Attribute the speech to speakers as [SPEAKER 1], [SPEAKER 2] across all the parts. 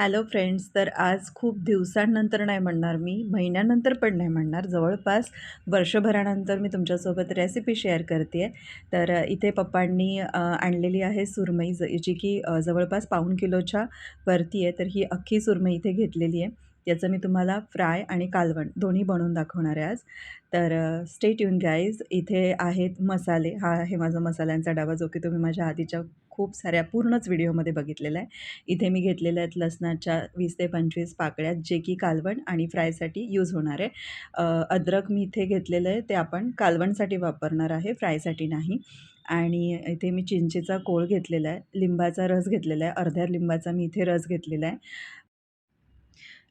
[SPEAKER 1] Hello friends तर आज खूप दिवसांनंतर नाही म्हणणार मी महिन्यानंतर पण नाही म्हणणार. जवळपास वर्षभरानंतर मी तुमच्यासोबत रेसिपी शेअर करते आहे तर इथे पप्पांनी आणलेली आहे सुरमई ज जी की जवळपास पाऊण किलोच्या वरती आहे तर ही अख्खी सुरमई इथे घेतलेली आहे. याचं मी तुम्हाला फ्राय आणि कालवण दोन्ही बनवून दाखवणार आहे आज. तर स्टेट युन गाईज इथे आहेत मसाले. हा आहे माझा मसाल्यांचा डबा जो की तुम्ही माझ्या आधीच्या खूप साऱ्या पूर्णच व्हिडिओमध्ये बघितलेला आहे. इथे मी घेतलेल्या आहेत लसणाच्या वीस ते पंचवीस पाकळ्या जे की कालवण आणि फ्रायसाठी यूज होणार आहे. अद्रक मी इथे घेतलेलं आहे. ते आपण कालवणसाठी वापरणार आहे फ्रायसाठी नाही. आणि इथे मी चिंचेचा कोळ घेतलेला आहे. लिंबाचा रस घेतलेला आहे. अर्ध्या लिंबाचा मी इथे रस घेतलेला आहे.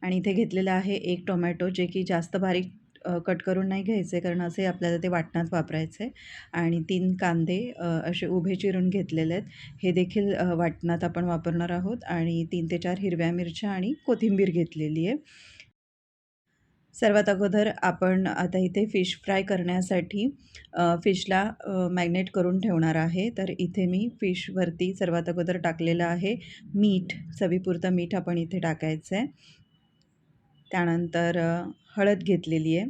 [SPEAKER 1] आणि इथे घेतलेलं आहे एक टोमॅटो जे की जास्त बारीक कट करून नाही घ्यायचे कारण असे आपल्याला ते वाटणात वापरायचे. आणि तीन कांदे असे उभे चिरून घेतलेले आहेत. हे देखील वाटणात आपण वापरणार आहोत. आणि तीन ते चार हिरव्या मिरच्या आणि कोथिंबीर घेतलेली आहे. सर्वात अगोदर आपण आता इथे फिश फ्राय करण्यासाठी फिशला मॅग्नेट करून ठेवणार आहे. तर इथे मी फिशवरती सर्वात अगोदर टाकलेलं आहे मीठ चवीपुरतं मीठ आपण इथे टाकायचं आहे. त्यानंतर हळद घेतलेली आहे.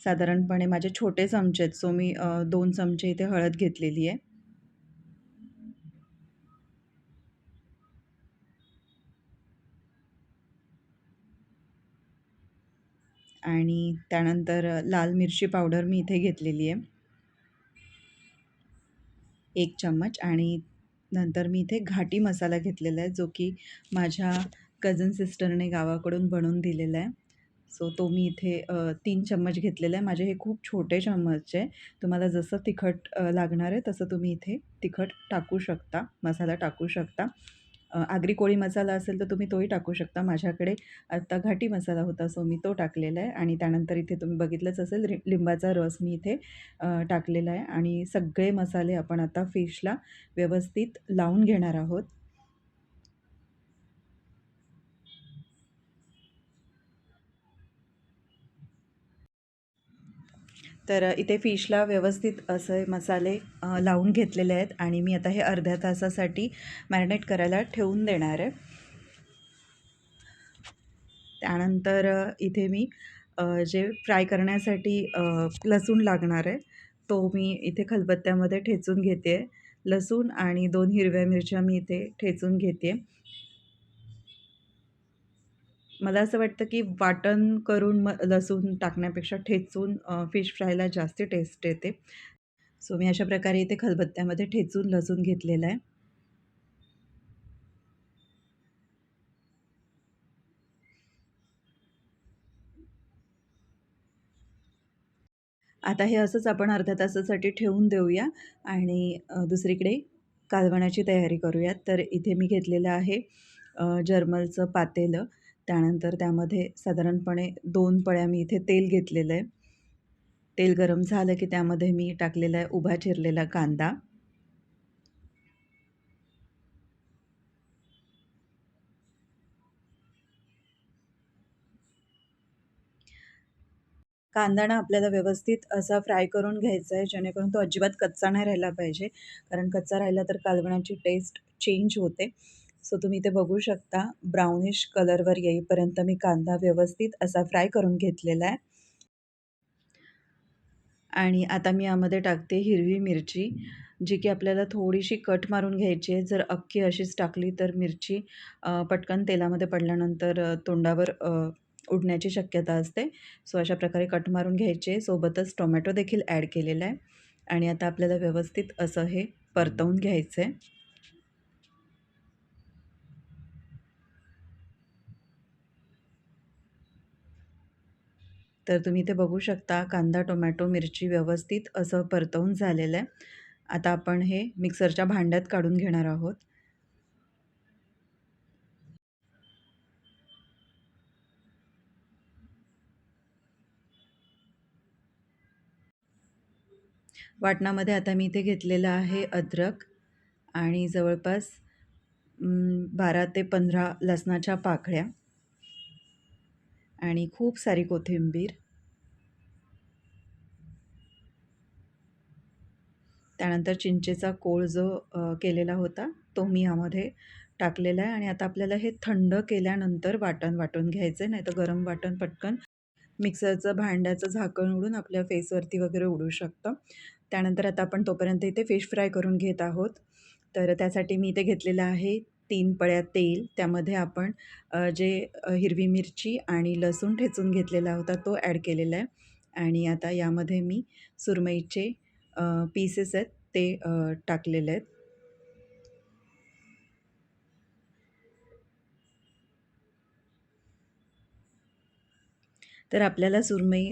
[SPEAKER 1] साधारणपणे माझे छोटे चमचे आहेत सो मी दोन चमचे इथे हळद घेतलेली आहे. आणि त्यानंतर लाल मिरची पावडर मी इथे घेतलेली आहे. एक चम्मच आणि नंतर मी इथे घाटी मसाला घेतलेला आहे जो की माझ्या कझन सिस्टरने गावाकडून बनवून दिलेला आहे. सो तो मी इथे तीन चम्मच घेतलेला आहे. माझे हे खूप छोटे चम्मच आहे. तुम्हाला जसं तिखट लागणार आहे तसं तुम्ही इथे तिखट टाकू शकता. मसाला टाकू शकता. आगरी कोळी मसाला असेल तर तुम्ही तोही टाकू शकता. माझ्याकडे आत्ता घाटी मसाला होता सो मी तो टाकलेला आहे. आणि त्यानंतर इथे तुम्ही बघितलंच असेल रि लिंबाचा रस मी इथे टाकलेला आहे. आणि सगळे मसाले आपण आता फिशला व्यवस्थित लावून घेणार आहोत. तर इथे फिशला व्यवस्थित असे मसाले लावून घेतलेले आहेत आणि मी आता हे अर्ध्या तासासाठी मॅरिनेट करायला ठेवून देणार आहे. त्यानंतर इथे मी जे फ्राय करण्यासाठी लसूण लागणार आहे तो मी इथे खलबत्त्यामध्ये ठेचून घेते आहे लसूण आणि दोन हिरव्या मिरच्या मी इथे ठेचून घेते आहे मला असं वाटतं की वाटण करून म लसूण टाकण्यापेक्षा ठेचून फिश फ्रायला जास्त टेस्ट येते. सो मी अशा प्रकारे इथे खलबत्त्यामध्ये ठेचून लसूण घेतलेला आहे. आता हे असंच आपण अर्ध्या तासासाठी ठेवून देऊया आणि दुसरीकडे कालवणाची तयारी करूयात. तर इथे मी घेतलेलं आहे जर्मलचं पातेलं. त्यानंतर त्यामध्ये साधारणपणे दोन पळ्या मी इथे तेल घेतलेलं आहे. तेल गरम झालं की त्यामध्ये मी टाकलेला आहे उभा चिरलेला कांदा. कांदा ना आपल्याला व्यवस्थित असा फ्राय करून घ्यायचा आहे जेणेकरून तो अजिबात कच्चा नाही राहिला पाहिजे. कारण कच्चा राहिला तर कालवणाची टेस्ट चेंज होते. सो तुम्ही इथे बघू शकता ब्राउनिश कलरवर येईपर्यंत मी कांदा व्यवस्थित असा फ्राय करून घेतलेला आहे. आणि आता मी यामध्ये टाकते हिरवी मिरची जी की आपल्याला थोडीशी कट मारून घ्यायची आहे. जर अख्खी अशीच टाकली तर मिरची पटकन तेलामध्ये पडल्यानंतर तोंडावर उडण्याची शक्यता असते. सो अशा प्रकारे कट मारून घ्यायचे सोबतच टोमॅटो देखील ॲड केलेला आहे. आणि आता आपल्याला व्यवस्थित असं हे परतवून घ्यायचं आहे तर तुम्ही इथे बघू शकता कांदा टोमॅटो मिरची व्यवस्थित असं परतवून झालेलं आहे. आता आपण हे मिक्सरच्या भांड्यात काढून घेणार आहोत. वाटणामध्ये आता मी इथे घेतलेलं आहे अद्रक आणि जवळपास बारा ते पंधरा लसणाच्या पाकळ्या. आणि खूप सारी कोथिंबीर. त्यानंतर चिंचेचा कोळ जो केलेला होता तो मी यामध्ये टाकलेला आहे. आणि आता आपल्याला हे थंड केल्यानंतर वाटण वाटून घ्यायचं नाही तर गरम वाटण पटकन मिक्सरचं भांड्याचं झाकण उडून आपल्या फेसवरती वगैरे उडू शकतं. त्यानंतर आता आपण तोपर्यंत इथे फिश फ्राय करून घेत आहोत. तर त्यासाठी मी इथे घेतलेलं आहे तीन पळ्या तेल त्यामध्ये आपण जे हिरवी मिरची आणि लसूण ठेचून घेतलेला होता तो ॲड केलेला आहे. आणि आता यामध्ये मी सुरमईचे पीसेस आहेत ते टाकलेले आहेत. तर आपल्याला सुरमई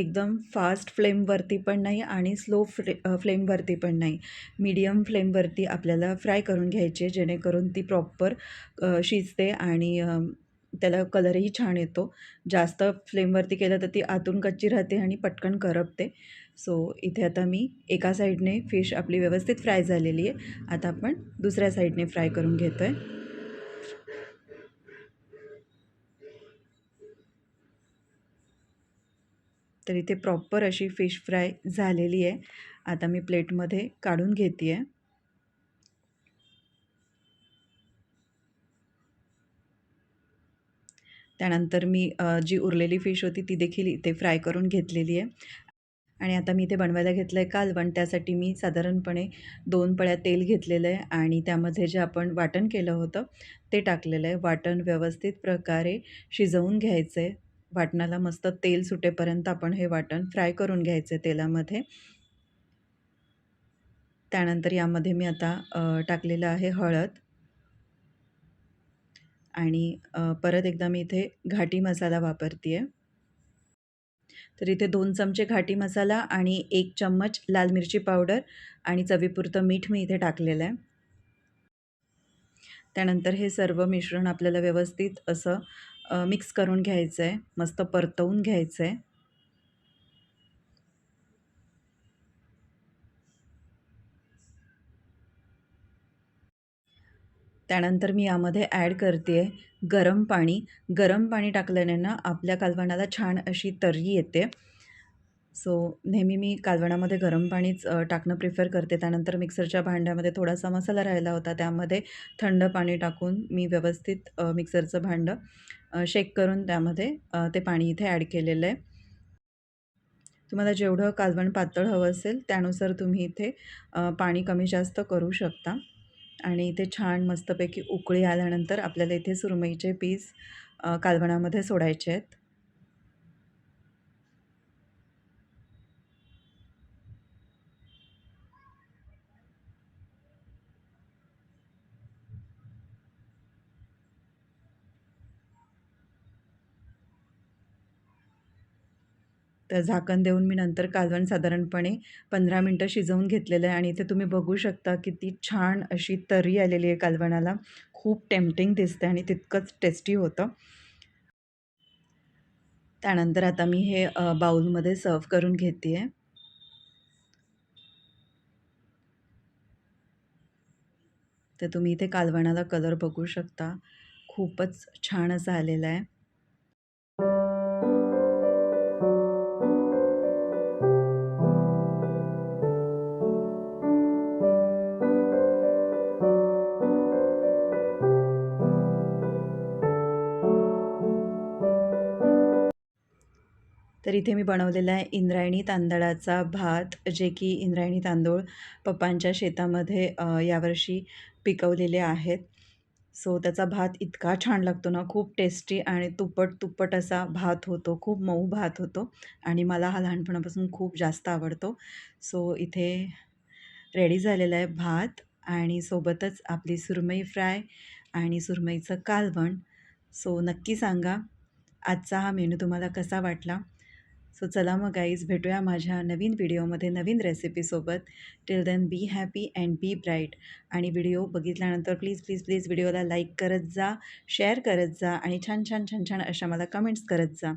[SPEAKER 1] एकदम फास्ट फ्लेमवरती पण नाही आणि स्लो फ्ले फ्लेमवरती पण नाही. मीडियम फ्लेमवरती आपल्याला फ्राय करून घ्यायची आहे जेणेकरून ती प्रॉपर शिजते आणि त्याला कलरही छान येतो. जास्त फ्लेमवरती केलं तर ती आतून कच्ची राहते आणि पटकन करपते. सो इथे आता मी एका साईडने फिश आपली व्यवस्थित फ्राय झालेली आहे. आता आपण दुसऱ्या साईडने फ्राय करून घेतो आहे तर इथे प्रॉपर अशी फिश फ्राय झालेली आहे. आता मी प्लेटमध्ये काढून घेते आहे त्यानंतर मी जी उरलेली फिश होती ती देखील इथे फ्राय करून घेतलेली आहे. आणि आता मी इथे बनवायला घेतलं आहे कालवण त्यासाठी मी साधारणपणे दोन पळ्या तेल घेतलेलं आहे आणि त्यामध्ये जे आपण वाटण केलं होतं ते टाकलेलं आहे. वाटण व्यवस्थित प्रकारे शिजवून घ्यायचं आहे वाटणाला मस्त तेल सुटेपर्यंत आपण हे वाटण फ्राय करून घ्यायचं आहे तेलामध्ये. त्यानंतर यामध्ये मी आता टाकलेलं आहे हळद. आणि परत एकदा मी इथे घाटी मसाला वापरते आहे तर इथे दोन चमचे घाटी मसाला आणि एक चम्मच लाल मिरची पावडर आणि चवीपुरतं मीठ मी इथे टाकलेलं आहे. त्यानंतर हे सर्व मिश्रण आपल्याला व्यवस्थित असं मिक्स करून घ्यायचं आहे मस्त परतवून घ्यायचं आहे त्यानंतर मी यामध्ये ॲड करते आहे गरम पाणी. गरम पाणी टाकल्याने ना आपल्या कालवणाला छान अशी तर्री येते. सो नेहमी मी कालवणामध्ये गरम पाणीच टाकणं प्रिफर करते. त्यानंतर मिक्सरच्या भांड्यामध्ये थोडासा मसाला राहिला होता. त्यामध्ये थंड पाणी टाकून मी व्यवस्थित मिक्सरचं भांडं शेक करून त्यामध्ये ते पाणी इथे ॲड केलेलं आहे. तुम्हाला जेवढं कालवण पातळ हवं असेल त्यानुसार तुम्ही इथे पाणी कमी जास्त करू शकता. आणि इथे छान मस्तपैकी उकळी आल्यानंतर आपल्याला इथे सुरमईचे पीस कालवणामध्ये सोडायचे आहेत. तर झाकण देऊन मी नंतर कालवण साधारणपणे पंधरा मिनटं शिजवून घेतलेलं आहे. आणि इथे तुम्ही बघू शकता किती छान अशी तरी आलेली आहे कालवणाला. खूप टेम्पटिंग दिसते आणि तितकंच टेस्टी होतं. त्यानंतर आता मी हे बाऊलमध्ये सर्व करून घेते आहे तर तुम्ही इथे कालवणाला कलर बघू शकता. खूपच छान असा आलेला आहे. तर इथे मी बनवलेला आहे इंद्रायणी तांदळाचा भात जे की इंद्रायणी तांदूळ पप्पांच्या शेतामध्ये यावर्षी पिकवलेले आहेत. सो त्याचा भात इतका छान लागतो ना खूप टेस्टी आणि तुपट तुपट असा भात होतो खूप मऊ भात होतो आणि मला हा लहानपणापासून खूप जास्त आवडतो. सो इथे रेडी झालेला आहे भात आणि सोबतच आपली सुरमई फ्राय आणि सुरमईचं कालवण. सो नक्की सांगा आजचा हा मेनू तुम्हाला कसा वाटला? सो चला मग गाईज भेटूया माझ्या नवीन व्हिडिओमध्ये नवीन रेसिपीसोबत till then be happy and be bright आणि व्हिडिओ बघितल्यानंतर प्लीज प्लीज प्लीज व्हिडिओला लाईक करत जा शेअर करत जा आणि छान छान छान छान अशा मला कमेंट्स करत जा.